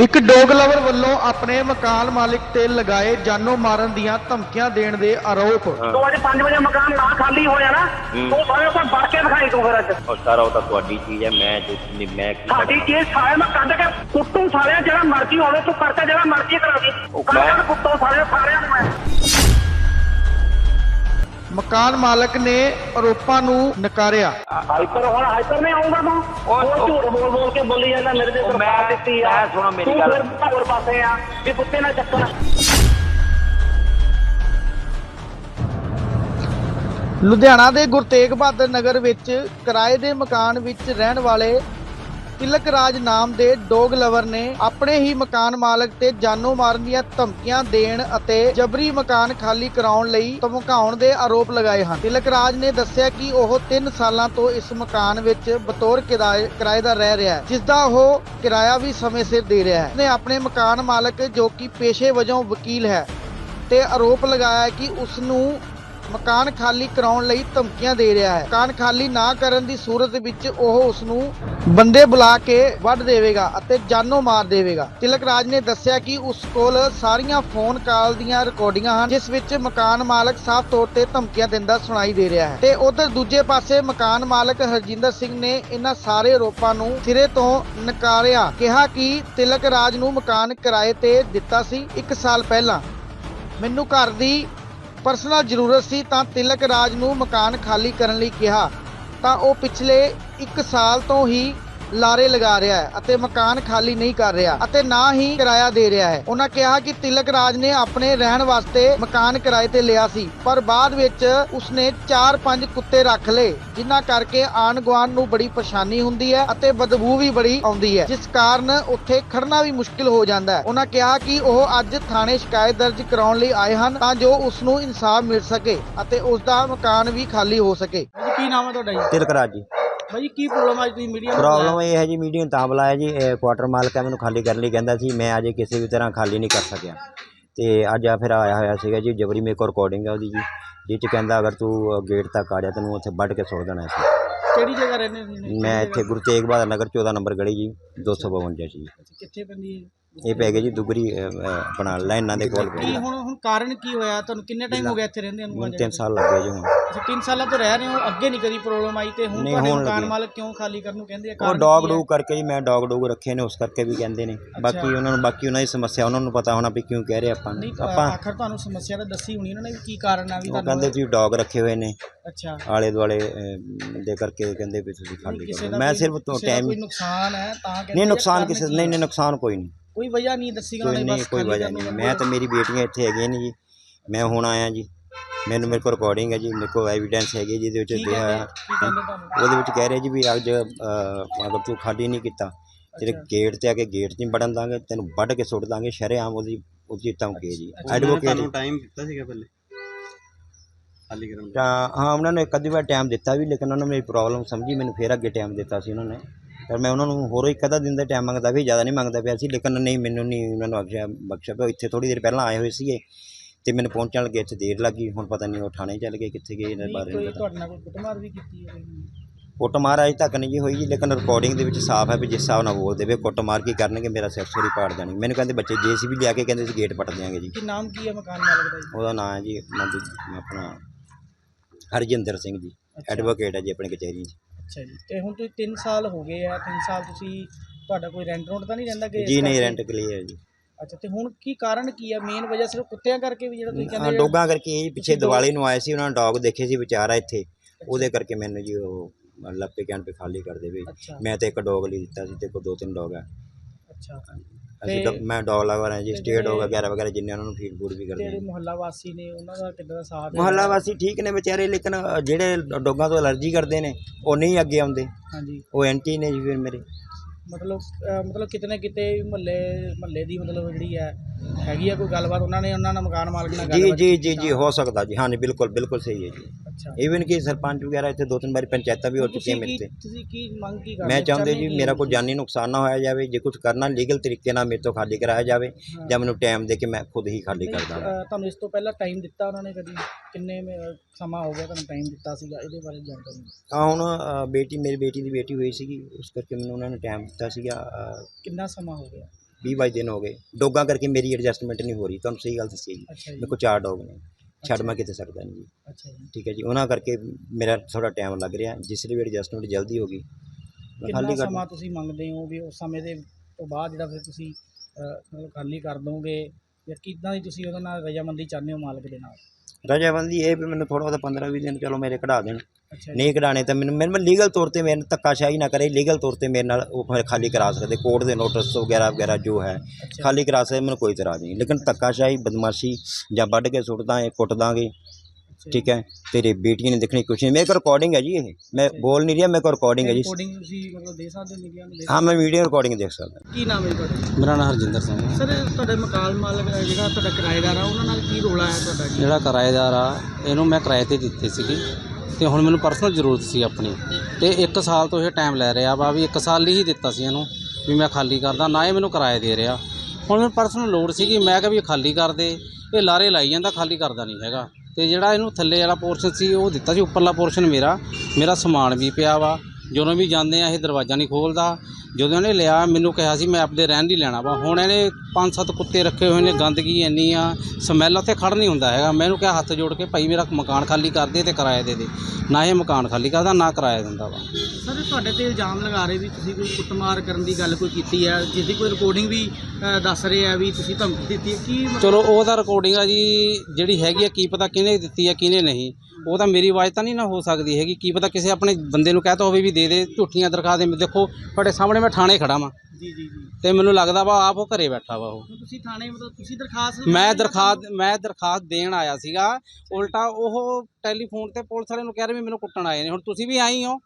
ਇੱਕ dog lover ਵੱਲੋਂ ਆਪਣੇ ਮਕਾਨ ਮਾਲਿਕ ਤੇ ਲਗਾਏ ਜਾਨੋਂ ਮਾਰਨ ਦੀਆਂ ਧਮਕੀਆਂ ਦੇਣ ਦੇ ਆਰੋਪ। ਤੂੰ ਅੱਜ 5 ਵਜੇ ਮਕਾਨ ਨਾ ਖਾਲੀ ਹੋਇਆ ਨਾ ਤੂੰ ਸਾਰੇ ਉੱਪਰ ਵੜ ਕੇ ਦਿਖਾਈ ਤੂੰ ਫਿਰ ਅੱਜ। ਔਰ ਸਾਰਾ ਉਹ ਤਾਂ ਤੁਹਾਡੀ ਚੀਜ਼ ਹੈ ਮੈਂ ਜੋ ਨਹੀਂ ਮੈਂ ਕੀ ਸਾਡੀ ਕਰਾਂ? ਚੀਜ਼ ਸਾਰੇ ਮੈਂ ਕੱਢ ਕੇ ਕੁੱਟੂ ਸਾਲਿਆ ਜਿਹੜਾ ਮਰਜ਼ੀ ਹੋਵੇ ਤੂੰ ਕਰਤਾ ਜਿਹੜਾ ਮਰਜ਼ੀ ਕਰਾ ਦੀ। ਉਹ ਕੱਢ ਮੈਂ- ਕੇ ਕੁੱਟੂ ਸਾਰੇ ਸਾਰਿਆਂ ਨੂੰ ਮੈਂ। ਮਕਾਨ ਮਾਲਕ ਨੇ ਆਰੋਪਾਂ ਨੂੰ ਨਕਾਰਿਆ। ਹਾਈਪਰ ਹੁਣ ਹਾਈਪਰ ਨਹੀਂ ਆਉਂਗਾ ਤੂੰ? ਉਹ ਝੂਠ ਬੋਲ ਬੋਲ ਕੇ ਬੋਲੀ ਜਾਂਦਾ ਮੇਰੇ ਤੇ ਸਰਕਾਰ ਮੈਂ- ਦਿੱਤੀ ਆ। ਮੈਂ ਸੁਣੋ ਮੇਰੀ ਤੂੰ ਗੱਲ। ਫਿਰ ਹੋਰ ਪਾਸੇ ਆ ਵੀ ਕੁੱਤੇ ਨਾਲ ਚੱਕਰ ਲੁਧਿਆਣਾ ਦੇ ਗੁਰਤੇਗ ਬਹਾਦਰ ਨਗਰ ਵਿੱਚ ਕਿਰਾਏ ਦੇ ਮਕਾਨ ਵਿੱਚ ਰਹਿਣ ਵਾਲੇ ਤਿਲਕ ਰਾਜ ਨਾਮ ਦੇ ਡੋਗ ਲਵਰ ਨੇ ਆਪਣੇ ਹੀ ਮਕਾਨ ਮਾਲਕ ਤੇ ਜਾਨੋਂ ਮਾਰਨ ਦੀਆਂ ਧਮਕੀਆਂ ਦੇਣ ਅਤੇ ਜਬਰੀ ਮਕਾਨ ਖਾਲੀ ਕਰਾਉਣ ਲਈ ਧਮਕਾਉਣ ਦੇ ਆਰੋਪ ਲਗਾਏ ਹਨ। ਤਿਲਕ ਰਾਜ ਨੇ ਦੱਸਿਆ ਕਿ ਉਹ 3 ਸਾਲਾਂ ਤੋਂ ਇਸ ਮਕਾਨ ਵਿੱਚ ਬਤੌਰ ਕਿਰਾਏ ਕਿਰਾਏਦਾਰ ਰਹਿ ਰਿਹਾ ਹੈ ਜਿਸ ਦਾ ਉਹ ਕਿਰਾਇਆ ਵੀ ਸਮੇਂ ਸਿਰ ਦੇ ਰਿਹਾ ਹੈ। ਉਸਨੇ ਆਪਣੇ ਮਕਾਨ ਮਾਲਕ ਜੋ ਕਿ ਪੇਸ਼ੇ ਵਜੋਂ ਵਕੀਲ ਹੈ ਤੇ ਆਰੋਪ ਲਗਾਇਆ ਕਿ ਉਸ ਨੂੰ ਮਕਾਨ ਖਾਲੀ ਕਰਾਉਣ ਲਈ ਧਮਕੀਆਂ ਦੇ ਰਿਹਾ ਹੈ। ਮਕਾਨ ਖਾਲੀ ਨਾ ਕਰਨ ਦੀ ਸੂਰਤ ਵਿੱਚ ਉਹ ਉਸ ਨੂੰ ਬੰਦੇ ਬੁਲਾ ਕੇ ਵੱਢ ਦੇਵੇਗਾ ਅਤੇ ਜਾਨੋਂ ਮਾਰ ਦੇਵੇਗਾ। ਤਿਲਕ ਰਾਜ ਨੇ ਦੱਸਿਆ ਕਿ ਉਸ ਕੋਲ ਸਾਰੀਆਂ ਫੋਨ ਕਾਲ ਦੀਆਂ ਰਿਕਾਰਡਿੰਗਾਂ ਹਨ, ਜਿਸ ਵਿੱਚ ਮਕਾਨ ਮਾਲਕ ਸਾਫ਼ ਤੌਰ ਤੇ ਧਮਕੀਆਂ ਦਿੰਦਾ ਸੁਣਾਈ ਦੇ ਰਿਹਾ ਹੈ। ਤੇ ਉਧਰ ਦੂਜੇ ਪਾਸੇ ਮਕਾਨ ਮਾਲਕ ਹਰਜਿੰਦਰ ਸਿੰਘ ਨੇ ਇਹਨਾਂ ਸਾਰੇ ਆਰੋਪਾਂ ਨੂੰ ਸਿਰੇ ਤੋਂ ਨਕਾਰਿਆ। ਕਿਹਾ ਕਿ ਤਿਲਕ ਰਾਜ ਨੂੰ ਮਕਾਨ ਕਿਰਾਏ ਤੇ ਦਿੱਤਾ ਸੀ। 1 ਸਾਲ ਪਹਿਲਾਂ ਮੈਨੂੰ ਘਰ ਦੀ ਪਰਸਨਲ ਜ਼ਰੂਰਤ ਸੀ ਤਾਂ ਤਿਲਕ ਰਾਜ ਨੂੰ ਮਕਾਨ ਖਾਲੀ ਕਰਨ ਲਈ ਕਿਹਾ। ਤਾਂ ਉਹ ਪਿਛਲੇ 1 ਸਾਲ ਤੋਂ ਹੀ ਲਾਰੇ ਲਗਾ ਰਿਹਾ ਹੈ ਅਤੇ ਮਕਾਨ ਖਾਲੀ ਨਹੀਂ ਕਰ ਰਿਹਾ ਅਤੇ ਨਾ ਹੀ ਕਿਰਾਇਆ ਦੇ ਰਿਹਾ ਹੈ। ਉਹਨਾਂ ਕਿਹਾ ਕਿ ਤਿਲਕ ਰਾਜ ਨੇ ਆਪਣੇ ਰਹਿਣ ਵਾਸਤੇ ਮਕਾਨ ਕਿਰਾਏ ਤੇ ਲਿਆ ਸੀ ਪਰ ਬਾਅਦ ਵਿੱਚ ਉਸਨੇ 4-5 ਕੁੱਤੇ ਰੱਖ ਲਏ ਜਿਨ੍ਹਾਂ ਕਰਕੇ ਆਣ ਗੁਆਂਢ ਨੂੰ ਬੜੀ ਪਰੇਸ਼ਾਨੀ ਹੁੰਦੀ ਹੈ ਅਤੇ ਬਦਬੂ ਵੀ ਬੜੀ ਆਉਂਦੀ ਹੈ ਜਿਸ ਕਾਰਨ ਉੱਥੇ ਖੜਨਾ ਵੀ ਮੁਸ਼ਕਿਲ ਹੋ ਜਾਂਦਾ ਹੈ। ਉਹਨਾਂ ਕਿਹਾ ਕਿ ਉਹ ਅੱਜ ਥਾਣੇ ਸ਼ਿਕਾਇਤ ਦਰਜ ਕਰਾਉਣ ਲਈ ਆਏ ਹਨ ਤਾਂ ਜੋ ਉਸ ਨੂੰ ਇਨਸਾਫ ਮਿਲ ਸਕੇ ਅਤੇ ਉਸ ਦਾ ਮਕਾਨ ਵੀ ਖਾਲੀ ਹੋ ਸਕੇ। ਕੀ ਨਾਮ ਹੈ ਤੁਹਾਡਾ ਜੀ? ਤਿਲਕ ਰਾਜ ਜੀ। ਭਾਈ ਕੀ ਪ੍ਰੋਬਲਮ ਅੱਜ ਤੁਸੀਂ ਮੀਡੀਆ ਪ੍ਰੋਬਲਮ ਇਹ ਹੈ ਜੀ ਮੀਡੀਅਮ ਤਾਂ ਬੁਲਾਇਆ ਜੀ। ਇਹ ਕੁਆਟਰ ਮਾਲਕ ਹੈ ਮੈਨੂੰ ਖਾਲੀ ਕਰਨ ਲਈ ਕਹਿੰਦਾ ਸੀ ਮੈਂ ਅਜੇ ਕਿਸੇ ਵੀ ਤਰ੍ਹਾਂ ਖਾਲੀ ਨਹੀਂ ਕਰ ਸਕਿਆ। ਤੇ ਅੱਜ ਆ ਫਿਰ ਆਇਆ ਹੋਇਆ ਸੀਗਾ ਜੀ ਜਬਰੀ ਮੇਰੇ ਕੋਲ ਰਿਕਾਰਡਿੰਗ ਹੈ ਉਹਦੀ ਜੀ ਜਿਹ ਚ ਕਹਿੰਦਾ ਅਗਰ ਤੂੰ ਗੇਟ ਤੱਕ ਆ ਜਾ ਤੈਨੂੰ ਉੱਥੇ ਵੱਢ ਕੇ ਸੁੱਟ ਦੇਣਾ ਸੀ ਕਿਹੜੀ ਜਗ੍ਹਾ ਰਹਿੰਦੇ ਤੁਸੀਂ? ਮੈਂ ਇੱਥੇ ਗੁਰੂ ਤੇਗ ਬਹਾਦਰ ਨਗਰ 14 ਨੰਬਰ ਗਲੀ ਜੀ 252 ਜੀ। ਕਿੱਥੇ ਪੈਂਦੀ ਹੈ? ਇਹ ਪੈ ਗਏ ਜੀ ਦੁਗਰੀ ਆਪਣਾ ਲਾਈਨਾਂ ਦੇ ਕੋਲ। ਕੀ ਹੁਣ ਹੁਣ ਕਾਰਨ ਕੀ ਹੋਇਆ? ਤੁਹਾਨੂੰ ਕਿੰਨੇ ਟਾਈਮ ਹੋ ਗਿਆ ਇੱਥੇ ਰਹਿੰਦੇ ਨੂੰ? ਮੈਨੂੰ 3 ਸਾਲ ਲੱਗੇ ਜੀ ਹੁਣ। ਅੱਛਾ 3 ਸਾਲਾਂ ਤੋਂ ਰਹਿ ਰਹੇ ਹੋ ਅੱਗੇ ਨਹੀਂ ਕਦੀ ਪ੍ਰੋਬਲਮ ਆਈ ਤੇ ਹੁਣ ਤੁਹਾਡੇ ਮਕਾਨ। ਮਾਲਕ ਕਿਉਂ ਖਾਲੀ ਕਰਨ ਨੂੰ ਕਹਿੰਦੇ ਆ? ਉਹ ਕਾਰਨ ਡੌਗ ਕੀ ਹੈ? ਡੂਗ ਕਰਕੇ ਜੀ ਮੈਂ ਡੌਗ ਡੂਗ ਰੱਖੇ ਨੇ ਉਸ ਕਰਕੇ ਵੀ ਕਹਿੰਦੇ ਨੇ। ਬਾਕੀ ਉਹਨਾਂ ਨੂੰ ਬਾਕੀ ਉਹਨਾਂ ਦੀ ਸਮੱਸਿਆ ਉਹਨਾਂ ਨੂੰ ਪਤਾ ਹੋਣਾ ਵੀ ਕਿਉਂ ਕਹਿ ਰਹੇ ਆਪਾਂ ਆਪਾਂ ਆਖਰ ਤੁਹਾਨੂੰ ਸਮੱਸਿਆ ਤਾਂ ਦੱਸੀ ਹੋਣੀ ਉਹਨਾਂ ਨੇ ਵੀ ਕੀ ਕਾਰਨ ਆ ਵੀ ਉਹ ਤੁਹਾਨੂੰ ਕਹਿੰਦੇ ਤੁਸੀਂ ਡੌਗ ਰੱਖੇ ਹੋਏ ਨੇ। ਅੱਛਾ। ਆਲੇ ਦੁਆਲੇ ਦੇ ਕਰਕੇ ਕਹਿੰਦੇ ਵੀ ਤੁਸੀਂ ਖਾਲੀ ਕਰੋ। ਮੈਂ ਸਿਰਫ ਟਾਈਮ ਕੋਈ ਨੁਕਸਾਨ ਹੈ ਤਾਂ ਕਹਿੰਦੇ ਨਹੀਂ ਨੁਕਸਾਨ ਕਿਸੇ? ਨਹੀਂ ਨੁਕਸਾਨ ਕੋਈ ਨਹੀਂ। ਕੋਈ ਵਜ੍ਹਾ ਨਹੀਂ ਦੱਸੀ ਉਹਨਾਂ ਕੋਈ ਨੇ ਨਹੀਂ ਬਸ ਕੋਈ ਵਜ੍ਹਾ ਨਹੀਂ। ਨੂੰ ਮੈਂ ਤਾਂ ਮੇਰੀ ਬੇਟੀਆਂ ਇੱਥੇ ਹੈਗੀਆਂ ਨੇ ਜੀ। ਮੈਂ ਹੁਣ ਆਇਆ ਜੀ। ਮੈਨੂੰ ਮੇਰੇ ਕੋਲ ਰਿਕਾਰਡਿੰਗ ਹੈ ਜੀ। ਮੇਰੇ ਕੋਲ ਐਵੀਡੈਂਸ ਹੈਗੀ ਜਿਹਦੇ ਵਿੱਚ ਦਿਆ ਉਹਦੇ ਵਿੱਚ ਕਹਿ ਰਹੇ ਜੀ ਵੀ ਅੱਜ ਅਗਰ ਤੂੰ ਖਾਲੀ ਨਹੀਂ ਕੀਤਾ। ਤੇਰੇ। ਗੇਟ ਤੇ ਆ ਕੇ ਗੇਟ 'ਚ ਨਹੀਂ ਵੜਨ ਦਾਂਗੇ। ਤੈਨੂੰ ਵੱਢ ਕੇ ਸੁੱਟ ਦਾਂਗੇ। ਸ਼ਰੇਆਮ ਉਹਦੀ ਉਹਦੀ ਧਮਕੀ ਜੀ। ਐਡਵੋਕੇਟ ਤੁਹਾਨੂੰ ਟਾਈਮ ਦਿੱਤਾ ਸੀਗਾ ਪਹਿਲੇ? ਖਾਲੀ ਕਰਨ ਦਾ ਤਾਂ ਹਾਂ ਉਹਨਾਂ ਨੇ ਕਦੀ ਵਾਰ ਟਾਈਮ ਦਿੱਤਾ ਵੀ ਲੇਕਿਨ ਉਹਨਾਂ ਨੇ ਮੇਰੀ ਪ੍ਰੋਬਲਮ ਸਮਝੀ। ਮੈਨੂੰ ਫੇਰ ਅੱਗੇ ਟਾਈਮ ਦਿੱਤਾ ਸੀ ਉਹਨਾਂ ਨੇ। ਪਰ ਮੈਂ ਉਹਨਾਂ ਨੂੰ ਹੋਰ ਇੱਕ ਅੱਧਾ ਦਿਨ ਦਾ ਟਾਈਮ ਮੰਗਦਾ ਵੀ ਜ਼ਿਆਦਾ ਨਹੀਂ ਮੰਗਦਾ ਪਿਆ ਸੀ ਲੇਕਿਨ ਨਹੀਂ ਮੈਨੂੰ ਨਹੀਂ ਉਹਨਾਂ ਨੂੰ ਬਖਸ਼ਿਆ ਬਖਸ਼ਿਆ ਪਿਆ। ਇੱਥੇ ਥੋੜੀ ਦੇਰ ਪਹਿਲਾਂ ਆਏ ਹੋਏ ਸੀਗੇ ਤੇ ਮੈਨੂੰ ਪਹੁੰਚਣ ਲੱਗੇ ਇੱਥੇ ਦੇਰ ਲੱਗੀ ਹੁਣ ਪਤਾ ਨਹੀਂ ਉਹ ਥਾਣੇ ਚੱਲ ਗਏ ਕਿੱਥੇ ਗਏ ਇਹਨਾਂ ਬਾਰੇ ਕੋਈ ਨਹੀਂ ਪਤਾ। ਤੁਹਾਡੇ ਨਾਲ ਕੋਈ ਕੁੱਟਮਾਰ ਵੀ ਕੀਤੀ ਹੈ ਕੁੱਟਮਾਰ ਅਜੇ ਤੱਕ ਨਹੀਂ ਜੀ ਹੋਈ ਜੀ ਲੇਕਿਨ ਰਿਕਾਰਡਿੰਗ ਦੇ ਵਿੱਚ ਸਾਫ਼ ਹੈ ਵੀ ਜਿਸ ਹਿਸਾਬ ਨਾਲ ਬੋਲਦੇ ਵੇ ਕੁੱਟਮਾਰ ਕੀ ਕਰਨਗੇ ਮੇਰਾ ਸਿਰ ਸੋਰੀ ਪਾੜ ਦੇਣੀ ਮੈਨੂੰ ਕਹਿੰਦੇ ਬੱਚੇ ਜੇਸੀਬੀ ਲਿਆ ਕੇ ਕਹਿੰਦੇ ਸੀ ਗੇਟ ਪੱਟ ਦਿਆਂਗੇ ਜੀ। ਕੀ ਨਾਮ ਕੀ ਹੈ ਮਕਾਨ ਮਾਲਕ ਦਾ ਜੀ? ਉਹਦਾ ਨਾਮ ਹੈ ਜੀ ਆਪਣਾ ਹਰਜਿੰਦਰ ਸਿੰਘ ਜੀ। ਐਡਵੋਕੇਟ ਹੈ ਜੀ ਆਪਣੀ ਕਚਹਿਰੀ 'ਚ। ਅੱਛਾ ਜੀ ਤੇ ਹੁਣ ਤੁਸੀਂ 3 ਸਾਲ ਹੋ ਗਏ ਆ 3 ਸਾਲ ਤੁਸੀਂ ਤੁਹਾਡਾ ਕੋਈ ਰੈਂਟ ਰੋਡ ਤਾਂ ਨਹੀਂ ਰਹਿੰਦਾ ਕਿ ਜੀ ਨਹੀਂ? ਰੈਂਟ ਕਲੀਅਰ ਜੀ। ਅੱਛਾ ਤੇ ਹੁਣ ਕੀ ਕਾਰਨ ਕੀ ਹੈ ਮੇਨ ਵਜ੍ਹਾ ਸਿਰਫ ਕੁੱਤਿਆਂ ਕਰਕੇ ਵੀ ਜਿਹੜਾ ਤੁਸੀਂ ਹਾਂ ਕਹਿੰਦੇ ਡੋਗਾਂ ਕਰਕੇ ਇਹ ਪਿੱਛੇ ਦੀਵਾਲੀ ਨੂੰ ਆਏ ਸੀ ਉਹਨਾਂ ਨੇ ਡੌਗ ਦੇਖੇ ਸੀ ਵਿਚਾਰਾ ਇੱਥੇ। ਉਹਦੇ ਕਰਕੇ ਮੈਨੂੰ ਜੀ ਉਹ ਲੱਪੇ ਕਹਿਣ ਪੇ ਖਾਲੀ ਕਰ ਦੇਵੇ। ਅੱਛਾ। ਮੈਂ ਤੇ ਇੱਕ ਡੌਗ ਲਈ ਦਿੱਤਾ ਸੀ ਤੇ ਕੋ ਦੋ ਤਿੰਨ ਡੌਗ ਆ। ਅੱਛਾ। ਅਸੀਂ ਡੌ- ਮੈਂ ਡੌਗ ਲਵਰ ਹਾਂ ਜੀ ਸਟੇਟ ਡੌਗ ਜਿਹੜੇ- ਵਗੈਰਾ ਵਗੈਰਾ ਜਿੰਨੇ ਉਹਨਾਂ ਨੂੰ ਫੀਡ ਫੂਡ ਵੀ ਕਰਦੇ ਜਿਹੜੇ ਹਾਂ ਮੁਹੱਲਾ ਵਾਸੀ ਨੇ ਉਹਨਾਂ ਦਾ ਕਿੱਦਾਂ ਦਾ ਸਾਥ ਹੈ? ਮੁਹੱਲਾ ਵਾਸੀ ਠੀਕ ਨੇ ਵਿਚਾਰੇ ਲੇਕਿਨ ਜਿਹੜੇ ਡੌਗਾਂ ਤੋਂ ਅਲਰਜੀ ਕਰਦੇ ਨੇ ਉਹ ਨਹੀਂ ਅੱਗੇ ਆਉਂਦੇ। ਹਾਂਜੀ। ਉਹ ਐਂਟੀ ਨੇ ਜੀ ਫਿਰ ਮੇਰੇ। ਮਤਲਬ ਅਹ ਮਤਲਬ ਕਿਤਨੇ ਕਿਤੇ ਮੁਹੱਲੇ ਮੁਹੱਲੇ ਦੀ ਮਤਲਬ ਜਿਹੜੀ ਹੈ ਹੈਗੀ ਆ ਕੋਈ ਗੱਲਬਾਤ ਉਹਨਾਂ ਨੇ ਉਹਨਾਂ ਨਾਲ ਮਕਾਨ ਮਾਲਕ ਨਾਲ ਜੀ ਗੱਲਬਾਤ ਜੀ ਕੀਤੀ ਜੀ ਜੀ ਹੋ ਸਕਦਾ ਜੀ। ਹਾਂਜੀ ਬਿਲਕੁਲ ਬਿਲਕੁਲ ਸਹੀ ਹੈ ਜੀ। ਈਵਨ ਕਿ ਸਰਪੰਚ ਵਗੈਰਾ ਇੱਥੇ ਦੋ ਤਿੰਨ ਵਾਰੀ ਪੰਚਾਇਤਾਂ ਵੀ ਹੋ ਚੁੱਕੀਆਂ ਮੇਰੇ ਤੇ। ਤੁਸੀਂ ਕੀ ਮੰਗ ਕੀ ਕਰਦੇ? ਮੈਂ ਹੋ? ਚਾਹੁੰਦੇ ਜੀ ਮੇਰਾ ਹੋ ਕੋਈ ਜਾਨੀ ਨੁਕਸਾਨ ਨਾ ਹੋਇਆ ਜਾਵੇ ਜੇ ਕੁਝ ਕਰਨਾ ਲੀਗਲ ਤਰੀਕੇ ਨਾਲ ਮੇਰੇ ਤੋਂ ਖਾਲੀ ਕਰਾਇਆ ਜਾਵੇ ਹਾਂ। ਜਾਂ ਮੈਨੂੰ ਟਾਈਮ ਦੇ ਕੇ ਮੈਂ ਖੁਦ ਹੀ ਖਾਲੀ ਕਰਦਾ ਅਹ ਤੁਹਾਨੂੰ ਇਸ ਤੋਂ ਪਹਿਲਾਂ ਟਾਈਮ ਦਿੱਤਾ ਉਹਨਾਂ ਨੇ ਕਦੀ? ਕਿੰਨੇ ਸਮਾਂ ਹੋ ਗਿਆ ਤੁਹਾਨੂੰ ਟਾਈਮ ਦਿੱਤਾ ਸੀਗਾ? ਇਹਦੇ ਬਾਰੇ ਜਾਣਕਾਰੀ। ਆ ਹੁਣ ਬੇਟੀ ਮੇਰੀ ਬੇਟੀ ਦੀ ਬੇਟੀ ਹੋਈ ਸੀਗੀ ਉਸ ਕਰਕੇ ਮੈਨੂੰ ਉਹਨਾਂ ਨੇ ਟਾਈਮ ਦਿੱਤਾ ਸੀਗਾ ਕਿੰਨਾ ਸਮਾਂ ਹੋ ਗਿਆ? 20 22 ਦਿਨ ਹੋ ਗਏ। ਡੋਗਾਂ ਕਰਕੇ ਮੇਰੀ ਐਡਜਸਟਮੈਂਟ ਨਹੀਂ ਹੋ ਰਹੀ। ਤੁਹਾਨੂੰ ਸਹੀ ਗੱਲ ਦੱਸੀ ਜੀ। ਮੇਰੇ ਕੋਲ ਚਾਰ ਡੋਗ ਨੇ। ਛੱਡ ਮੈਂ ਕਿਤੇ ਸਕਦਾ ਨਹੀਂ ਜੀ। ਅੱਛਾ ਜੀ। ਠੀਕ ਹੈ ਜੀ। ਉਹਨਾਂ ਕਰਕੇ ਮੇਰਾ ਥੋੜਾ ਟਾਈਮ ਲੱਗ ਰਿਹਾ। ਜਿਸ ਲਈ ਵੀ ਐਡਜਸਟਮੈਂਟ ਜਲਦੀ ਹੋ ਗਈ। ਮੈਂ ਕਿੰਨਾ ਖਾਲੀ ਕਰ ਸਮਾਂ ਤੁਸੀਂ ਮੰਗਦੇ ਹੋ ਵੀ ਉਸ ਸਮੇਂ ਦੇ ਤੋਂ ਬਾਅਦ ਜਿਹੜਾ ਫਿਰ ਤੁਸੀਂ ਮਤਲਬ ਖਾਲੀ ਕਰ ਦੋਗੇ? ਜਾਂ ਕਿੱਦਾਂ ਦੀ ਤੁਸੀਂ ਉਹਦੇ ਨਾਲ ਰਜਾਮੰਦੀ ਚਾਹੁੰਦੇ ਹੋ ਮਾਲਕ ਦੇ ਨਾਲ? ਰਜਾਬੰਦੀ ਇਹ ਵੀ ਮੈਨੂੰ ਥੋੜਾ ਉਹਦਾ 15 20 ਦਿਨ ਚਲੋ ਮੇਰੇ ਕਢਾ ਦੇਣ। ਨਹੀਂ ਕਢਾਣੇ ਤਾਂ ਮੈਨੂੰ ਮੈਨੂੰ ਲੀਗਲ ਤੌਰ ਤੇ ਮੇਰੇ ਧੱਕਾਸ਼ਾਹੀ ਨਾ ਕਰੇ ਲੀਗਲ ਤੌਰ ਤੇ ਮੇਰੇ ਨਾਲ ਉਹ ਫਿਰ ਖਾਲੀ ਕਰਾ ਸਕਦੇ ਕੋਰਟ ਦੇ ਨੋਟਿਸ ਵਗੈਰਾ ਵਗੈਰਾ ਜੋ ਹੈ ਖਾਲੀ ਕਰਾ ਸਕਦੇ ਮੈਨੂੰ ਕੋਈ ਇਤਰਾਜ਼ ਨਹੀਂ। ਲੇਕਿਨ ਧੱਕਾਸ਼ਾਹੀ ਬਦਮਾਸ਼ੀ ਜਾਂ ਵੱਢ ਕੇ ਸੁੱਟ ਦਾਂਗੇ ਕੁੱਟ ਦਾਂਗੇ ਠੀਕ ਹੈ ਤੇਰੇ ਬੇਟੀ ਨੇ ਦੇਖਣੀ ਕੁਛ ਨਹੀਂ। ਮੇਰੇ ਕੋਲ ਰਿਕਾਰਡਿੰਗ ਹੈ ਜੀ ਇਹ। ਮੈਂ ਬੋਲ ਨਹੀਂ ਰਿਹਾ ਮੇਰੇ ਕੋਲ ਰਿਕਾਰਡਿੰਗ ਹੈ ਜੀ। ਰਿਕਾਰਡਿੰਗ ਤੁਸੀਂ ਮਤਲਬ ਦੇ ਸਕਦੇ ਹੋ ਮੀਡੀਆ ਨੂੰ ਦੇ ਹਾਂ ਮੈਂ ਵੀਡੀਓ ਰਿਕਾਰਡਿੰਗ ਦੇਖ ਸਕਦਾ। ਕੀ ਨਾਮ ਹੈ ਜੀ ਤੁਹਾਡਾ? ਮੇਰਾ ਨਾਮ ਹਰਜਿੰਦਰ ਸਿੰਘ ਹੈ। ਸਰ ਤੁਹਾਡੇ ਮਕਾਨ ਮਾਲਕ ਅਹ, ਜਿਹੜਾ ਤੁਹਾਡਾ ਕਿਰਾਏਦਾਰ ਆ ਉਹਨਾਂ ਨਾਲ ਕੀ ਰੋਲਾ ਹੈ ਤੁਹਾਡਾ ਜੀ? ਜਿਹੜਾ ਕਿਰਾਏਦਾਰ ਆ ਇਹਨੂੰ ਮੈਂ ਕਿਰਾਏ ਤੇ ਦਿੱਤੀ ਸੀਗੀ। ਤੇ ਹੁਣ ਮੈਨੂੰ ਪਰਸਨਲ ਜ਼ਰੂਰਤ ਸੀ ਆਪਣੀ। ਤੇ 1 ਸਾਲ ਤੋਂ ਇਹ ਟਾਈਮ ਲੈ ਰਿਹਾ ਵਾ ਵੀ 1 ਸਾਲ ਲਈ ਹੀ ਦਿੱਤਾ ਸੀ ਇਹਨੂੰ ਵੀ ਮੈਂ ਖਾਲੀ ਕਰਦਾ ਨਾ ਇਹ ਮੈਨੂੰ ਕਿਰਾਏ ਦੇ ਰਿਹਾ। ਹੁਣ ਮੈਨੂੰ ਪਰਸਨਲ ਲੋੜ ਸੀਗੀ ਮੈਂ ਕਿਹਾ ਵੀ ਇਹ ਖਾਲੀ ਕਰ ਦੇ। ਇਹ ਲਾਰੇ ਲਾਈ ਜਾਂਦਾ ਖਾਲੀ ਕਰਦਾ ਨਹੀਂ ਹੈਗਾ। ਤੇ ਜਿਹੜਾ ਇਹਨੂੰ ਥੱਲੇ ਵਾਲਾ ਪੋਰਸ਼ਨ ਸੀ, ਉਹ ਦਿੱਤਾ ਸੀ, ਉੱਪਰਲਾ ਪੋਰਸ਼ਨ ਮੇਰਾ। ਮੇਰਾ ਸਮਾਨ ਵੀ ਪਿਆ ਵਾ। ਜਦੋਂ ਵੀ ਜਾਂਦੇ ਆ, ਇਹ ਦਰਵਾਜ਼ਾ ਨਹੀਂ ਖੋਲਦਾ। ਜਦੋਂ ਇਹਨੇ ਲਿਆ ਮੈਨੂੰ ਕਿਹਾ ਸੀ ਮੈਂ ਆਪਦੇ ਰਹਿਣ ਲਈ ਲੈਣਾ ਵਾ। ਹੁਣ ਇਹਨੇ ਪੰਜ ਸੱਤ ਕੁੱਤੇ ਰੱਖੇ ਹੋਏ ਨੇ ਗੰਦਗੀ ਇੰਨੀ ਆ ਸਮੈਲ ਉੱਥੇ ਖੜ ਨਹੀਂ ਹੁੰਦਾ ਹੈਗਾ। ਮੈਨੂੰ ਕਿਹਾ ਹੱਥ ਜੋੜ ਕੇ ਭਾਈ ਮੇਰਾ ਮਕਾਨ ਖਾਲੀ ਕਰ ਦੇ ਤੇ ਕਿਰਾਏ ਦੇ ਦੇ। ਨਾ ਇਹ ਮਕਾਨ ਖਾਲੀ ਕਰਦਾ ਨਾ ਕਿਰਾਇਆ ਦਿੰਦਾ ਵਾ। ਸਰ ਤੁਹਾਡੇ ਤੇ ਇਲਜ਼ਾਮ ਲਗਾ ਰਹੇ ਵੀ ਤੁਸੀਂ ਕੋਈ ਕੁੱਟਮਾਰ ਕਰਨ ਦੀ ਗੱਲ ਕੋਈ ਕੀਤੀ ਹੈ? ਜਿਸ ਦੀ ਕੋਈ ਰਿਕਾਰਡਿੰਗ ਵੀ ਦੱਸ ਰਹੇ ਆ ਵੀ ਤੁਸੀਂ ਧਮਕੀ ਦਿੱਤੀ ਹੈ। ਕੀ ਚਲੋ ਉਹਦਾ ਰਿਕਾਰਡਿੰਗ ਆ ਜੀ ਜਿਹੜੀ ਹੈਗੀ ਆ ਕੀ ਪਤਾ ਕਿਹਨੇ ਦਿੱਤੀ ਆ ਕਿਹਨੇ ਨਹੀਂ। ਉਹ ਤਾਂ ਮੇਰੀ ਆਵਾਜ਼ ਤਾਂ ਨਹੀਂ ਨਾ ਹੋ ਸਕਦੀ ਹੈਗੀ। ਕੀ ਪਤਾ ਕਿਸੇ ਆਪਣੇ ਬੰਦੇ ਨੂੰ ਕਹਿਤਾ ਹੋਵੇ ਵੀ ਦੇ ਦੇ ਝੂਠੀਆਂ ਦਰਖਾਸਤਾਂ ਦੇਖੋ ਤੁਹਾਡੇ ਸਾਹਮਣੇ ਮੈਂ ਥਾਣੇ ਖੜਾ ਵਾਂ। ਜੀ ਜੀ ਜੀ। ਤੇ ਮੈਨੂੰ ਲੱਗਦਾ ਵਾ ਆਪ ਉਹ ਘਰੇ ਬੈਠਾ ਵਾ ਉਹ। ਹੁਣ ਤੁਸੀਂ ਥਾਣੇ ਮਤਲਬ ਤੁਸੀਂ ਦਰਖਾਸਤ ਮੈਂ ਦਰਖਾਸਤ ਮੈਂ ਦਰਖਾਸਤ ਦੇਣ ਆਇਆ ਸੀਗਾ। ਉਲਟਾ ਉਹ ਟੈਲੀਫੋਨ ਤੇ ਪੁਲਿਸ ਵਾਲੇ ਨੂੰ ਕਹਿ ਰਹੇ ਵੀ ਮੈਨੂੰ ਕੁੱਟਣ ਆਏ ਨੇ। ਹੁਣ ਤੁਸੀਂ ਵੀ ਆਈ ਹੋ।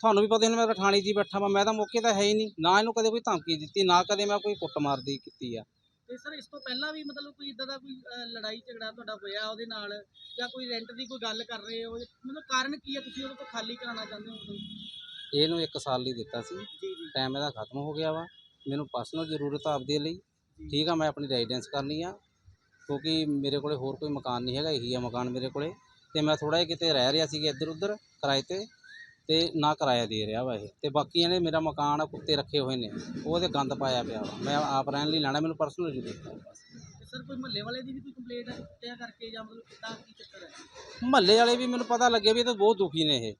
ਤੁਹਾਨੂੰ ਵੀ ਪਤਾ ਹੁਣ ਮੈਂ ਤਾਂ ਥਾਣੇ 'ਚ ਹੀ ਬੈਠਾ ਵਾਂ। ਮੈਂ ਤਾਂ ਮੌਕੇ ਤਾਂ ਹੈ ਹੀ ਨਹੀਂ। ਨਾ ਇਹਨੂੰ ਕਦੇ ਕੋਈ ਧਮਕੀ ਦਿੱਤੀ ਨਾ ਕਦੇ ਮੈਂ ਕੋਈ ਕੁੱਟਮਾਰ ਦੀ ਕੀਤੀ ਆ। ਤੇ ਸਰ ਇਸ ਤੋਂ ਪਹਿਲਾਂ ਵੀ ਮਤਲਬ ਕੋਈ ਇਦਾਂ ਦਾ ਕੋਈ ਅਹ, ਲੜਾਈ ਝਗੜਾ ਤੁਹਾਡਾ ਹੋਇਆ ਉਹਦੇ ਨਾਲ? ਜਾਂ ਕੋਈ ਰੈਂਟ ਦੀ ਕੋਈ ਗੱਲ ਕਰ ਰਹੇ ਹੋ? ਮਤਲਬ ਕਾਰਨ ਕੀ ਹੈ? ਤੁਸੀਂ ਉਹਦੇ ਤੋਂ ਖਾਲੀ ਕਰਾਉਣਾ ਚਾਹੁੰਦੇ ਹੋ? ਉਦੋਂ? ਇਹਨੂੰ 1 ਸਾਲ ਲਈ ਦਿੱਤਾ ਸੀ। ਟਾਈਮ ਇਹਦਾ ਖਤਮ ਹੋ ਗਿਆ ਵਾ। ਮੈਨੂੰ ਪਰਸਨਲ ਜ਼ਰੂਰਤ ਆ ਆਪਦੇ ਲਈ। ਠੀਕ ਆ ਮੈਂ ਆਪਣੀ ਰੈਜ਼ੀਡੈਂਸ ਕਰਨੀ ਆ। ਕਿਉਂਕਿ ਮੇਰੇ ਕੋਲੇ ਹੋਰ ਕੋਈ ਮਕਾਨ ਨਹੀਂ ਹੈਗਾ ਇਹੀ ਆ ਮਕਾਨ ਮੇਰੇ ਕੋਲੇ। ਤੇ ਮੈਂ ਥੋੜਾ ਜਿਹਾ ਕਿਤੇ ਰਹਿ ਰਿਹਾ ਸੀਗਾ ਇੱਧਰ ਉੱਧਰ ਕਿਰਾਏ ਤੇ। ਤੇ ਨਾ ਕਿਰਾਇਆ ਦੇ ਰਿਹਾ ਵਾ ਇਹ। ਤੇ ਬਾਕੀ ਇਹਨੇ ਮੇਰਾ ਮਕਾਨ ਆ ਕੁੱਤੇ ਰੱਖੇ ਹੋਏ ਨੇ। ਉਹਦੇ ਗੰਦ ਪਾਇਆ ਪਿਆ ਵਾ। ਮੈਂ ਆਪ ਰਹਿਣ ਲਈ ਲੈਣਾ ਮੈਨੂੰ ਪਰਸਨਲ ਜ਼ਰੂਰਤ ਆ। ਬਸ ਸਰ ਕੋਈ ਮਹੱਲੇ ਵਾਲੇ ਦੀ ਵੀ ਕੋਈ ਕੰਪਲੇਂਟ ਹੈ ਕੁੱਤਿਆਂ ਕਰਕੇ ਜਾਂ ਮਤਲਬ ਕਿੱਦਾਂ ਕੀ ਚੱਕਰ ਹੈ ਮਹੱਲੇ ਵਾਲੇ ਵੀ ਮੈਨੂੰ ਪਤਾ ਲੱਗਿਆ ਵੀ ਇਹ ਤਾਂ ਬਹੁਤ ਦੁਖੀ ਨੇ ਇਹ।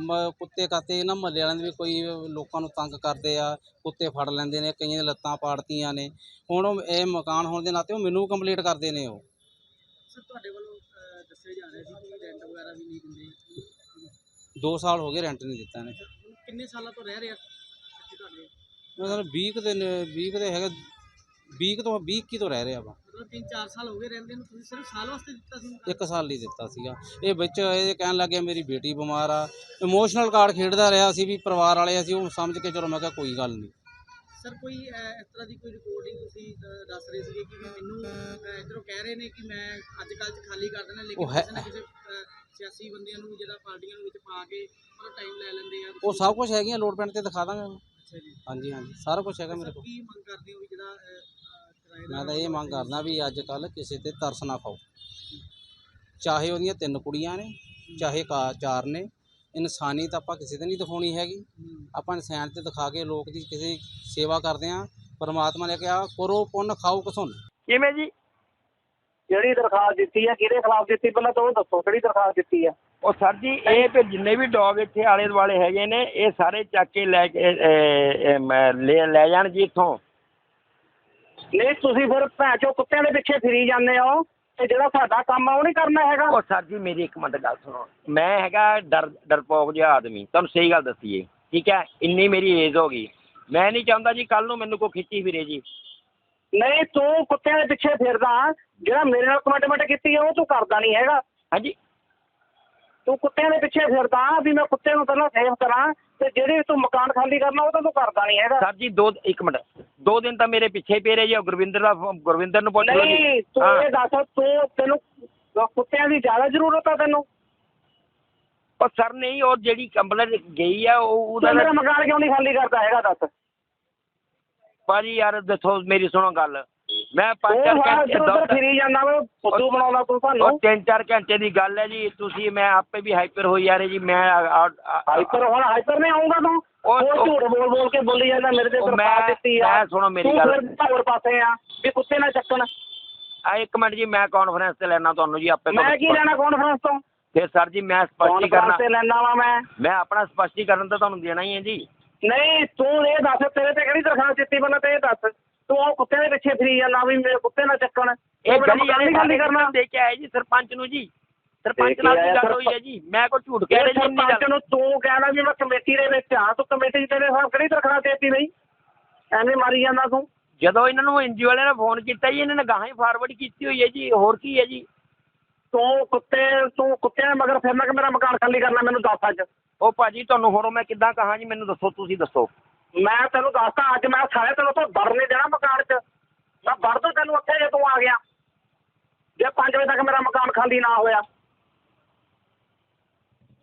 ਮ- ਕੁੱਤੇ ਕਾਤੇ ਇਹਨਾਂ ਮਹੱਲੇ ਵਾਲਿਆਂ ਦੇ ਵੀ ਕੋਈ ਲੋਕਾਂ ਨੂੰ ਤੰਗ ਕਰਦੇ ਆ ਕੁੱਤੇ ਫੜ ਲੈਂਦੇ ਨੇ ਕਈਆਂ ਦੀਆਂ ਲੱਤਾਂ ਪਾੜਤੀਆਂ ਨੇ। ਹੁਣ ਉਹ ਇਹ ਮਕਾਨ ਹੋਣ ਦੇ ਨਾਤੇ ਉਹ ਮੈਨੂੰ ਕੰਪਲੀਟ ਕਰਦੇ ਨੇ ਉਹ। ਸਰ ਤੁਹਾਡੇ ਵੱਲੋਂ ਅਹ, ਦੱਸਿਆ ਜਾ ਰਿਹਾ ਸੀ ਕਿ ਰੈਂਟ ਵਗੈਰਾ ਵੀ ਨਹੀਂ ਦਿੰਦੇ। 2 ਸਾਲ ਹੋ ਗਏ ਰੈਂਟ ਨਹੀਂ ਦਿੱਤਾ ਨੇ ਹੁਣ ਕਿੰਨੇ ਸਾਲਾਂ ਤੋਂ ਰਹਿ ਰਹੇ ਆ ਇੱਥੇ ਤੁਹਾਡੇ? ਮੈਂ ਤੁਹਾਨੂੰ 20 ਕੁ ਦੇ ਨੇ 20 ਕੁ ਦੇ ਹੈਗੇ 20 ਕੁ ਤੋਂ 20 ਕੀ ਤੋਂ ਰਹਿ ਰਿਹਾ ਵਾ। 3-4 ਸਾਲ ਹੋ ਗਏ ਰਹਿੰਦੇ ਨੂੰ ਤੁਸੀਂ ਸਿਰਫ ਸਾਲ ਵਾਸਤੇ ਦਿੱਤਾ ਸੀ ਮਕਾਨ? ਇੱਕ ਸਾਲ ਲਈ ਦਿੱਤਾ ਸੀਗਾ। ਇਹ ਵਿੱਚ ਇਹ ਕਹਿਣ ਲੱਗਿਆ ਮੇਰੀ ਬੇਟੀ ਬਿਮਾਰ ਆ। ਇਮੋਸ਼ਨਲ ਕਾਰਡ ਖੇਡਦਾ ਰਿਹਾ ਸੀ ਵੀ ਪਰਿਵਾਰ ਵਾਲੇ ਅਸੀਂ ਉਹ ਸਮਝ ਕੇ ਚਲੋ ਮੈਂ ਕਿਹਾ ਕੋਈ ਗੱਲ ਨਹੀਂ। ਸਰ ਕੋਈ ਇਸ ਤਰ੍ਹਾਂ ਦੀ ਕੋਈ ਰਿਕਾਰਡਿੰਗ ਤੁਸੀਂ ਦੱਸ ਰਹੇ ਸੀਗੇ ਕਿ ਮੈਨੂੰ ਇੱਧਰੋਂ ਕਹਿ ਰਹੇ ਨੇ ਕਿ ਮੈਂ ਅੱਜ ਕੱਲ੍ਹ 'ਚ ਖਾਲੀ ਕਰ ਦੇਣਾ ਲੇਕਿਨ ਕਿਸੇ ਨਾ ਕਿਸੇ ਸਿਆਸੀ ਬੰਦਿਆਂ ਨੂੰ ਜਿਹੜਾ ਪਾਰਟੀਆਂ ਨੂੰ ਵਿੱਚ ਪਾ ਕੇ ਮਤਲਬ ਟਾਈਮ ਲੈ ਲੈਂਦੇ ਆ। ਉਹ ਸਭ ਕੁਝ ਹੈਗੀਆਂ ਲੋਡ ਪੈਣ ਤੇ ਦਿਖਾ ਦਾਂਗਾ। ਮੈਂ। ਅੱਛਾ ਜੀ। ਹਾਂਜੀ ਹਾਂਜੀ। ਸਾਰਾ ਕੁਝ ਹੈਗਾ ਮੇਰੇ ਕੋਲ। ਕੀ ਮੰਗ ਕਰਦੇ ਹੋ ਵੀ ਜਿਹੜਾ ਮੈਂ ਤਾਂ ਇਹ ਮੰਗ ਕਰਦਾ ਵੀ ਅੱਜ ਕੱਲ ਕਿਸੇ ਤੇ ਤਰਸ ਨਾ ਖਾਓ। ਚਾਹੇ ਉਹਦੀਆਂ ਤਿੰਨ ਕੁੜੀਆਂ ਨੇ ਚਾਹੇ ਕਾ ਚਾਰ ਨੇ ਇਨਸਾਨੀਅਤ ਆਪਾਂ ਕਿਸੇ ਤੇ ਨਹੀਂ ਦਿਖਾਉਣੀ ਹੈਗੀ। ਆਪਾਂ ਇਨਸਾਨ ਤੇ ਦਿਖਾ ਕੇ ਲੋਕ ਦੀ ਕਿਸੇ ਸੇਵਾ ਕਰਦੇ ਆ ਪਰਮਾਤਮਾ ਨੇ ਕਿਹਾ ਕਰੋ ਪੁੰਨ ਖਾਓ ਕਸੁੰਨ। ਕਿਵੇਂ ਜੀ? ਜਿਹੜੀ ਦਰਖਾਸਤ ਦਿੱਤੀ ਹੈ ਕਿਹਦੇ ਖਿਲਾਫ ਦਿੱਤੀ? ਪਹਿਲਾਂ ਤਾਂ ਉਹ ਦੱਸੋ ਕਿਹੜੀ ਦਰਖਾਸਤ ਦਿੱਤੀ ਹੈ? ਉਹ ਸਰ ਜੀ ਇਹ ਤੇ ਜਿੰਨੇ ਵੀ ਡੌਗ ਇੱਥੇ ਆਲੇ ਦੁਆਲੇ ਹੈਗੇ ਨੇ ਇਹ ਸਾਰੇ ਚੱਕ ਕੇ ਲੈ ਕੇ ਅਹ, ਅਹ, ਮੈਂ ਲੈ ਲੈ ਜਾਣ ਜੀ ਇੱਥੋਂ। ਨਹੀਂ ਤੁਸੀਂ ਫਿਰ ਭੈਚੋ ਕੁੱਤਿਆਂ ਦੇ ਪਿੱਛੇ ਫਿਰੀ ਜਾਂਦੇ ਹੋ ਤੇ ਜਿਹੜਾ ਸਾਡਾ ਕੰਮ ਆ ਉਹ ਨਹੀਂ ਕਰਨਾ ਹੈਗਾ। ਉਹ ਸਰ ਜੀ ਮੇਰੀ ਇੱਕ ਮਿੰਟ ਗੱਲ ਸੁਣੋ। ਮੈਂ ਹੈਗਾ ਡਰ ਡਰਪੋਕ ਜਿਹਾ ਆਦਮੀ। ਤੁਹਾਨੂੰ ਸਹੀ ਗੱਲ ਦੱਸੀਏ। ਠੀਕ ਹੈ? ਇੰਨੀ ਮੇਰੀ ਏਜ ਹੋ ਗਈ। ਮੈਂ ਨਹੀਂ ਚਾਹੁੰਦਾ ਜੀ ਕੱਲ ਨੂੰ ਮੈਨੂੰ ਕੋਈ ਖਿੱਚੀ ਫਿਰੇ ਜੀ। ਨਹੀਂ ਤੂੰ ਕੁੱਤਿਆਂ ਦੇ ਪਿੱਛੇ ਫਿਰਦਾ। ਜਿਹੜਾ ਮੇਰੇ ਨਾਲ ਕਮਿਟਮੈਂਟ ਕੀਤੀ ਹੈ ਉਹ ਤੂੰ ਕਰਦਾ ਨਹੀਂ ਹੈਗਾ। ਹਾਂਜੀ। ਤੂੰ ਕੁੱਤਿਆਂ ਦੇ ਪਿੱਛੇ ਫਿਰਦਾ ਵੀ ਮੈਂ ਕੁੱਤੇ ਨੂੰ ਪਹਿਲਾਂ ਸੇਵ ਕਰਾਂ ਤੇ ਜਿਹੜੇ ਤੂੰ ਮਕਾਨ ਖਾਲੀ ਕਰਨਾ ਉਹ ਤਾਂ ਤੂੰ ਕਰਦਾ ਨਹੀਂ ਹੈਗਾ। ਸਰ ਜੀ ਦੋ ਇੱਕ ਮਿੰਟ। ਦੋ ਦਿਨ ਤਾਂ ਮੇਰੇ ਪਿੱਛੇ ਪਏ ਰਹੇ ਜੀ ਉਹ ਗੁਰਵਿੰਦਰ ਦਾ ਗੁਰਵਿੰਦਰ ਨੂੰ ਪੁੱਛ ਲਓ ਜੀ। ਨਹੀਂ ਤੂੰ ਹਾਂ। ਇਹ ਦੱਸ ਤੂੰ ਤੈਨੂੰ ਕੁੱਤਿਆਂ ਦੀ ਜ਼ਿਆਦਾ ਜ਼ਰੂਰਤ ਆ ਤੈਨੂੰ? ਉਹ ਸਰ ਨਹੀਂ ਉਹ ਜਿਹੜੀ ਕੰਪਲੇਂਟ ਗਈ ਆ ਉਹ ਉਹਦਾ ਤੂੰ ਮੇਰਾ ਮਕਾਨ ਕਿਉਂ ਨਹੀਂ ਖਾਲੀ ਕਰਦਾ ਹੈਗਾ ਦੱਸ। ਭਾਜੀ ਯਾਰ ਦੱਸੋ ਮੇਰੀ ਸੁਣੋ ਗੱਲ। ਮੈਂ ਪੰਜ ਚਾਰ ਘੰਟੇ ਦੁੱਧ- ਫਿਰੀ ਜਾਂਦਾ ਵਾ ਫੁੱਦੂ ਬਣਾਉਂਦਾ ਤੂੰ ਉਹ ਤਿੰਨ ਚਾਰ ਘੰਟੇ ਦੀ ਗੱਲ ਹੈ ਜੀ ਤੁਸੀਂ ਮੈਂ ਆਪੇ ਵੀ ਹਾਈਪਰ ਹੋਈ ਜਾ ਰਹੇ ਜੀ ਮੈਂ ਆ- ਆ- ਆ- ਹਾਈਪਰ ਹੁਣ ਹਾਈਪਰ ਨਹੀਂ ਆਉਂਗਾ ਤੂੰ? ਉਹ- ਉਹ ਝੂਠ ਬੋਲ ਬੋਲ ਕੇ ਬੋਲੀ ਜਾਂਦਾ ਮੇਰੇ ਤੇ ਉਹ ਮੈਂ- ਦਿੱਤੀ ਆ। ਮੈਂ ਸੁਣੋ ਮੇਰੀ ਤੂੰ ਗੱਲ। ਫਿਰ ਹੋਰ ਪਾਸੇ ਆ? ਵੀ ਕੁੱਤੇ ਨਾ ਚੱਕਣ। ਆ ਇੱਕ ਮਿੰਟ ਜੀ ਮੈਂ ਕਾਨਫਰੰਸ ਤੇ ਲੈਣਾ ਤੁਹਾਨੂੰ ਜੀ ਆਪੇ ਮੈਂ ਕੀ ਲੈਣਾ ਕਾਨਫਰੰਸ ਤੋਂ? ਫਿਰ ਸਰ ਜੀ ਮੈਂ ਕਾਨਫਰੰਸ ਸਪਸ਼ਟੀਕਰਨ ਤੇ ਲੈਣਾ ਵਾ ਮੈਂ। ਮੈਂ ਆਪਣਾ ਸਪਸ਼ਟੀਕਰਨ ਤਾਂ ਤੁਹਾਨੂੰ ਦੇਣਾ ਹੀ ਹੈ ਜੀ। ਨਹੀਂ ਤੂੰ ਇਹ ਦੱਸ ਤੇਰੇ ਤੇ ਕਿਹੜੀ ਦਰਖਾਸਤ ਦਿੱਤੀ ਪਹਿਲਾਂ ਤੇ ਇਹ ਦੱਸ। ਤੂੰ ਉਹ ਕੁੱਤੇ ਦੇ ਪਿੱਛੇ ਫਿਰੀ ਜਾਂਦਾ ਵੀ ਮੇਰੇ ਕੁੱਤੇ ਨਾ ਚੱਕਣ। ਇਹ ਮੇਰਾ ਗਲੀ ਨਹੀਂ ਕਰਨਾ ਦੇ ਕੇ ਆਏ ਜੀ ਸਰਪੰਚ ਨੂੰ ਜੀ। ਸਰਪੰਚ ਦੇ ਨਾਲ ਆਇਆ? ਗੱਲ ਹੋਈ ਹੈ ਜੀ? ਮੈਂ ਕੋਈ ਝੂਠ ਕਹਿ ਰਿਹਾ ਜੀ ਸਰਪੰਚ ਨੂੰ ਤੂੰ ਕਹਿਣਾ ਵੀ ਮੈਂ ਕਮੇਟੀ ਦੇ ਵਿੱਚ ਆ ਤੂੰ ਕਮੇਟੀ 'ਚ ਤੇਰੇ ਸਾਹ ਕਿਹੜੀ ਦਰਖਾਸਤ ਦਿੱਤੀ ਨਹੀਂ? ਐਵੇਂ ਮਾਰੀ ਜਾਂਦਾ ਤੂੰ। ਜਦੋਂ ਇਹਨਾਂ ਨੂੰ ਐਨਜੀਓ ਵਾਲਿਆਂ ਨੇ ਫੋਨ ਕੀਤਾ ਜੀ ਇਹਨਾਂ ਨੇ ਗਾਹਾਂ ਹੀ ਫਾਰਵਰਡ ਕੀਤੀ ਹੋਈ ਹੈ ਜੀ ਹੋਰ ਕੀ ਹੈ ਜੀ? ਤੂੰ ਕੁੱਤੇ ਤੂੰ ਕੁੱਤਿਆਂ ਦੇ ਮਗਰ ਫਿਰਨਾ ਕਿ ਮੇਰਾ ਮਕਾਨ ਖਾਲੀ ਕਰਨਾ ਮੈਨੂੰ ਦੱਸ ਅੱਜ। ਉਹ ਭਾਜੀ ਤੁਹਾਨੂੰ ਹੁਣ ਮੈਂ ਕਿੱਦਾਂ ਕਹਾਂ ਜੀ ਮੈਨੂੰ ਦੱਸੋ ਤੁਸੀਂ ਦੱਸੋ। ਮੈਂ ਤੈਨੂੰ ਦੱਸਦਾ ਅੱਜ ਮੈਂ ਸਾਰੇ ਤੈਨੂੰ ਤੋਂ ਵੜ ਨਹੀਂ ਦੇਣਾ ਮਕਾਨ 'ਚ। ਮੈਂ ਵੜ ਦੂੰ ਤੈਨੂੰ ਉੱਥੇ ਜੇ ਤੂੰ ਆ ਗਿਆ। ਜੇ 5 ਵਜੇ ਤੱਕ ਮੇਰਾ ਮਕਾਨ ਖਾਲੀ ਨਾ ਹੋਇਆ।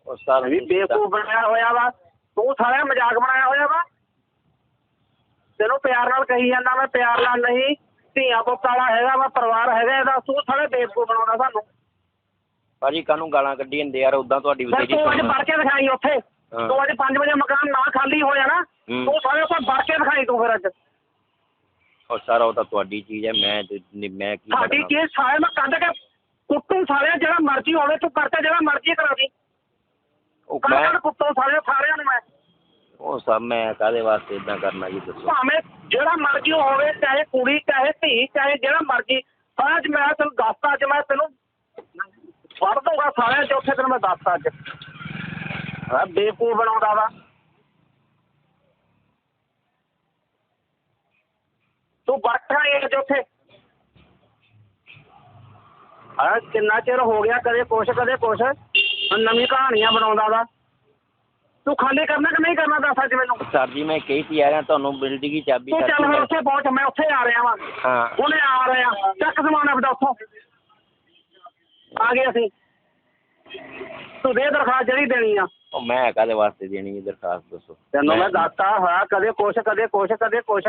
ਉਹ ਸਰ ਵੀ ਬੇਵਕੂਫ ਬਣਾਇਆ ਹੋਇਆ ਵਾ। ਤੂੰ ਸਾਰਾ ਮਜ਼ਾਕ ਬਣਾਇਆ ਹੋਇਆ ਵਾ। ਤੈਨੂੰ ਪਿਆਰ ਨਾਲ ਕਹੀ ਜਾਂਦਾ ਮੈਂ ਪਿਆਰ ਨਾਲ ਨਹੀਂ। ਧੀਆਂ ਪੁੱਤ ਵਾਲਾ ਹੈਗਾ ਵਾ ਪਰਿਵਾਰ ਹੈਗਾ ਇਹਦਾ। ਤੂੰ ਸਾਰੇ ਬੇਵਕੂਫ ਬਣਾਉਂਦਾ ਸਾਨੂੰ। ਭਾਜੀ ਕਾਹਨੂੰ ਗਾਲਾਂ ਕੱਢੀ ਜਾਂਦੇ ਯਾਰ? ਉਦਾਂ ਤੁਹਾਡੀ ਬਥੇਰੀ ਤੂੰ ਅੱਜ। ਵੜ ਕੇ ਦਿਖਾਈ ਉੱਥੇ। ਤੂੰ ਅੱਜ 5 ਵਜੇ ਮਕਾਨ ਨਾ ਖਾਲੀ ਹੋਇਆ ਨਾ। ਤੂੰ ਸਾਰੇ ਉੱਥੇ ਵੜ ਕੇ ਦਿਖਾਈ ਤੂੰ ਫਿਰ ਅੱਜ। ਉਹ ਸਰ ਉਹ ਤਾਂ ਤੁਹਾਡੀ ਚੀਜ਼ ਹੈ ਮੈਂ ਤੇ- ਮੈਂ ਕੀ ਸਾਡੀ ਕਰਨਾ? ਚੀਜ਼ ਸਾਰੇ ਮੈਂ ਕੱਢ ਕੇ ਕੁੱਟੂ ਸਾਰੇ ਜਿਹੜਾ ਮਰਜ਼ੀ ਹੋਵੇ ਤੂੰ ਕਰਤਾ ਜਿਹੜਾ ਮਰਜ਼ੀ ਕਰਾ ਦੀ। ਉਹ ਕੱਢ ਮੈਂ ਕੱਢ ਕੁੱਟੂ ਸਾਰਿਆਂ ਨੂੰ ਮੈਂ। ਉਹ ਸਭ ਮੈਂ ਕਾਹਦੇ ਵਾਸਤੇ ਇਦਾਂ ਕਰਨਾ ਜੀ ਦੱਸੋ। ਭਾਵੇਂ ਜਿਹੜਾ ਮਰਜ਼ੀ ਹੋਵੇ ਚਾਹੇ ਕੁੜੀ ਚਾਹੇ ਧੀ ਚਾਹੇ ਜਿਹੜਾ ਮਰਜ਼ੀ। ਅੱਜ ਮੈਂ ਤੈਨੂੰ ਦੱਸਤਾ ਅੱਜ ਮੈਂ ਤੈਨੂੰ ਫੜ ਦੂੰਗਾ ਸਾਰਿਆਂ ਚ ਉੱਥੇ ਤੈਨੂੰ ਮੈਂ ਦੱਸਤਾ ਅੱਜ। ਹਾਂ ਬੇਵਕੂਫ ਬਣਾਉਂਦਾ ਵਾ। ਤੂੰ ਬੈਠਾ ਹੀ ਅੱਜ ਉੱਥੇ। ਆ ਕਿੰਨਾ ਚਿਰ ਹੋ ਗਿਆ ਕਦੇ ਕੁਛ ਕਦੇ ਕੁਛ। ਨਵੀਂ ਕਹਾਣੀਆਂ ਬਣਾਉਂਦਾ ਵਾ। ਤੂੰ ਖਾਲੀ ਕਰਨਾ ਕਿ ਨਹੀਂ ਕਰਨਾ ਦੱਸ ਅੱਜ ਮੈਨੂੰ? ਸਰ ਜੀ ਮੈਂ ਕਹੀ ਤੀ ਆ ਰਿਹਾ ਤੁਹਾਨੂੰ ਬਿਲਡਿੰਗ ਦੀ ਚਾਬੀ ਤੂੰ ਚੱਲ ਮੈਂ- ਉੱਥੇ ਪਹੁੰਚ ਮੈਂ ਉੱਥੇ ਆ ਰਿਹਾ ਵਾਂ। ਹਾਂ। ਹੁਣੇ ਆ ਰਹੇ। ਚੱਕ ਸਮਾਨ ਆਪਦਾ ਉੱਥੋਂ। ਆ ਗਏ ਅਸੀਂ। ਤੂੰ ਦੇ ਦਰਖਾਸਤ ਜਿਹੜੀ ਦੇਣੀ ਆ। ਉਹ ਮੈਂ ਕਾਹਦੇ ਵਾਸਤੇ ਦੇਣੀ ਹੈ ਦਰਖਾਸਤ ਦੱਸੋ? ਤੈਨੂੰ ਮੈਂ ਦੱਸਤਾ ਹੋਇਆ ਕਦੇ ਕੁਛ ਕਦੇ ਕੁਛ ਕਦੇ ਕੁਛ।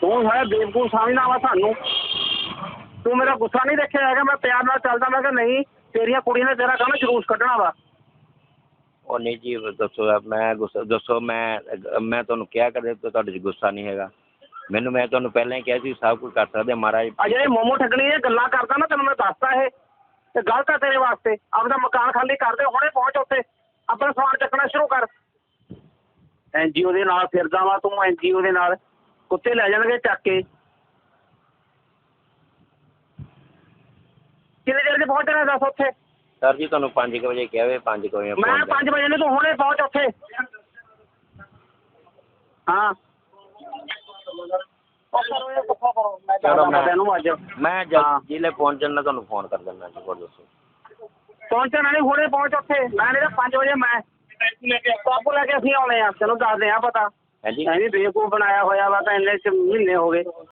ਤੂੰ ਹੈ ਬੇਵਕੂਫ ਸਮਝਦਾ ਵਾ ਸਾਨੂੰ। ਤੂੰ ਮੇਰਾ ਗੁੱਸਾ ਨਹੀਂ ਦੇਖਿਆ ਹੈਗਾ ਮੈਂ ਪਿਆਰ ਨਾਲ ਚੱਲਦਾ ਮੈਂ ਕਿ ਨਹੀਂ ਤੇਰੀਆਂ ਕੁੜੀਆਂ ਨੇ ਤੇਰਾ ਕੰਮ ਜਲੂਸ ਕੱਢਣਾ ਵਾ। ਉਹ ਨਹੀਂ ਜੀ ਦੱਸੋ ਮੈਂ ਗੁੱਸਾ ਦੱਸੋ ਮੈਂ ਮੈਂ ਤੁਹਾਨੂੰ ਕਿਹਾ ਕਦੇ ਤੇ ਤੁਹਾਡੇ 'ਚ ਗੁੱਸਾ ਨਹੀਂ ਹੈਗਾ। ਮੈਨੂੰ ਮੈਂ ਤੁਹਾਨੂੰ ਪਹਿਲਾਂ ਹੀ ਕਿਹਾ ਸੀ ਸਭ ਕੁਝ ਕਰ ਸਕਦੇ ਹਾਂ, ਮਹਾਰਾਜ। ਆ ਜਿਹੜੇ ਮੋਮੋ ਠੱਗਣੀ ਇਹ ਗੱਲਾਂ ਕਰਦਾ ਨਾ ਤੈਨੂੰ ਮੈਂ ਦੱਸਤਾ ਇਹ। ਤੇ ਗਲਤ ਆ ਤੇਰੇ ਵਾਸਤੇ। ਆਪਦਾ ਮਕਾਨ ਖਾਲੀ ਕਰ ਦੇ ਹੁਣੇ ਪਹੁੰਚ ਉੱਥੇ। ਆਪਣਾ ਸਮਾਨ ਚੱਕਣਾ ਸ਼ੁਰੂ ਕਰ। ਐਨਜੀਓ ਦੇ ਨਾਲ ਫਿਰਦਾ ਵਾ ਤੂੰ ਐਨਜੀਓ ਦੇ ਨਾਲ। ਕੁੱਤੇ ਲੈ ਜਾਣਗੇ ਚੱਕ ਕੇ। ਕਿੰਨੇ ਦੇਰ ਚ ਪਹੁੰਚਣਾ ਦੱਸ ਉੱਥੇ? ਸਰ ਜੀ ਤੁਹਾਨੂੰ 5 ਵਜੇ ਕਿਹਾ ਵੇ 5 ਵਜੇ ਮੈਂ ਪਹੁੰਚ 5 ਵਜੇ ਨੂੰ ਤੂੰ ਹੁਣੇ ਪਹੁੰਚ ਉੱਥੇ। ਹਾਂ। ਮੈਂ ਚਲੋ ਜਾਣਾ ਮੈਂ- ਤੈਨੂੰ ਅੱਜ। ਮੈਂ। ਜਦ ਜ਼ਿਲ੍ਹੇ ਪਹੁੰਚਣ ਨਾਲ ਤੁਹਾਨੂੰ ਫੋਨ ਕਰ ਦਿੰਦਾ ਜੀ ਹੋਰ ਦੱਸੋ। ਪਹੁੰਚਣਾ ਨਹੀਂ ਹੁਣੇ ਪਹੁੰਚ ਉੱਥੇ। ਮੈਂ ਤਾਂ 5 ਵਜੇ ਮੈਂ ਕਾਪੂ ਲੈ ਕੇ ਅਸੀਂ ਆਉਣੇ ਆ। ਤੈਨੂੰ ਦੱਸਦੇ ਆ ਪਤਾ। ਹਾਂਜੀ। ਐਵੇਂ ਬੇਵਕੂਫ ਬਣਾਇਆ ਹੋਇਆ ਵਾ ਤਾਂ ਇੰਨੇ ਚ ਮਹੀਨੇ ਹੋ ਗਏ।